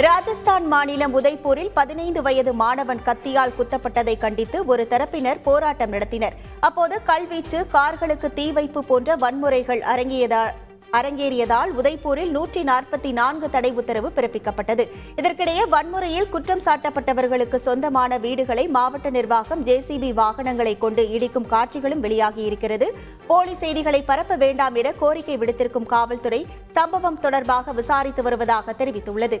ராஜஸ்தான் மாநிலம் உதய்பூரில் பதினைந்து வயது மாணவன் கத்தியால் குத்தப்பட்டதை கண்டித்து ஒரு தரப்பினர் போராட்டம் நடத்தினர். அப்போது கல்வீச்சு கார்களுக்கு தீ வைப்பு போன்ற வன்முறைகள் அரங்கியதால் அரங்கேறியதால் உதய்பூரில் நூற்றி நாற்பத்தி நான்கு தடை உத்தரவு பிறப்பிக்கப்பட்டது. இதற்கிடையே வன்முறையில் குற்றம் சாட்டப்பட்டவர்களுக்கு சொந்தமான வீடுகளை மாவட்ட நிர்வாகம் ஜேசிபி வாகனங்களை கொண்டு இடிக்கும் காட்சிகளும் வெளியாகியிருக்கிறது. போலி செய்திகளை பரப்ப வேண்டாம் என கோரிக்கை விடுத்திருக்கும் காவல்துறை சம்பவம் தொடர்பாக விசாரித்து வருவதாக தெரிவித்துள்ளது.